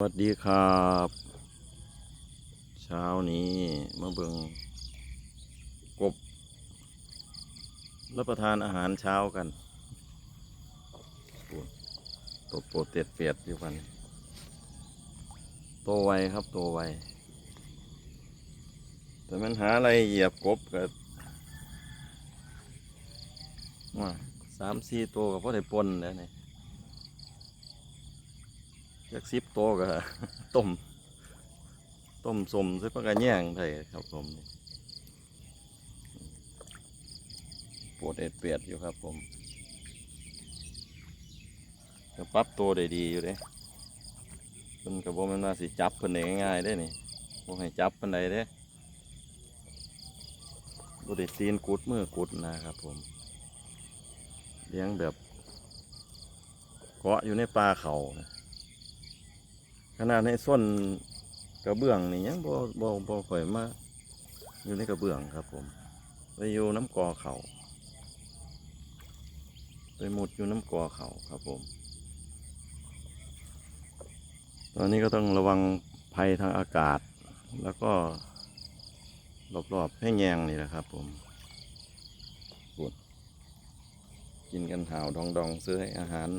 สวัสดีครับ เช้านี้มาเบิงกบ รับประทานอาหารเช้ากันโอ้ตัวโปรดเต็ดเปียดอยู่กันโตไวครับโตไวแต่มันหาอะไรเหยียบกบกับว่าสามสี่ตัวกับพ่อได้ปนแล้วนี่ จากซิปโตวก็ต้ม ต้มสมใส่ปลากระแยงได้ครับผมปวดเอ็ดเปียดอยู่ครับผมจะปรับตัวได้ดีอยู่เด้เพิ่นก็บ่แม่นว่าสิจับเพิ่นได้ง่ายๆเด้นี่บ่ให้จับเพิ่นได้เด้บ่ได้ตีนกุดมือกุดนะครับผม เลี้ยงแบบเกาะอยู่ในป่าเขานะ ขนาดในส้นกระเบื้องนี่ยังบ่บ่บ่ค่อยมาอยู่ในกระเบื้องครับ ผมไปอยู่น้ำกอเขาไปหมดอยู่น้ำกอเขาครับผม ตอนนี้ก็ต้องระวังภัยทางอากาศ แล้วก็รอบๆให้แยงนี่แหละครับ ผมปวดกินกันหาวดองดองๆซื้อให้อาหาร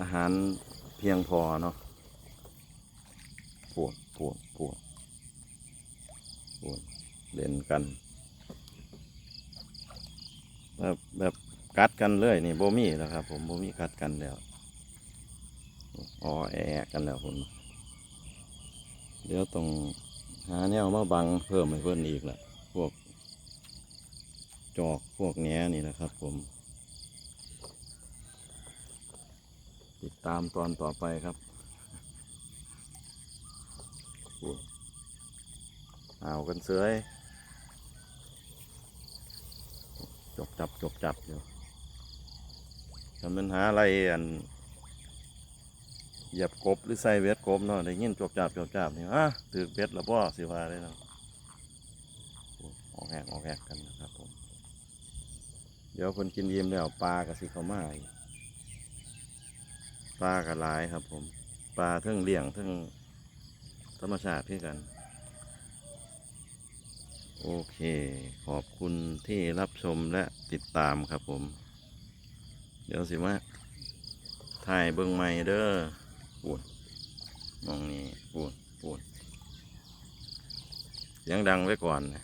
อาหาร พียงพอเนาะปวดปวดปวดปวดเล่นกัน แบบแบบกัดกันเลยนี่โบมี่แล้วครับ ผมโบมี่กัดกันแล้วอ๋อแอะกันแล้วผมเดี๋ยวต้องหาแนวมาบังเพิ่มให้เพิ่นอีกละพวกจอกพวกแหนนี่นะครับ ผม ติดตามตอนต่อไปครับเอากันเสยจบจับจบจับอยู่ทำเป็นหาอะไรอันเหยียบกบหรือใส่เวทกบเนาะได้ยินจบจับจบจับนี่ฮะถือเบ็ดแล้วพ่อสิว่าเลยเนาะออกแหกออกแหกกันนะครับผม เดี๋ยวคนกินยิ้มแล้วปลากับสิเขามาอีก ปลากระหลายครับ ผม ปลาเทั้งเลี้ยงเทั้งธรรมชาติพี่กัน โอเค ขอบคุณที่รับชมและติดตามครับผม เดี๋ยวสิมาถ่ายเบิ้งใหม่เด้อปวดมองนี่ปวดปวดเสียงดังไว้ก่อนนะ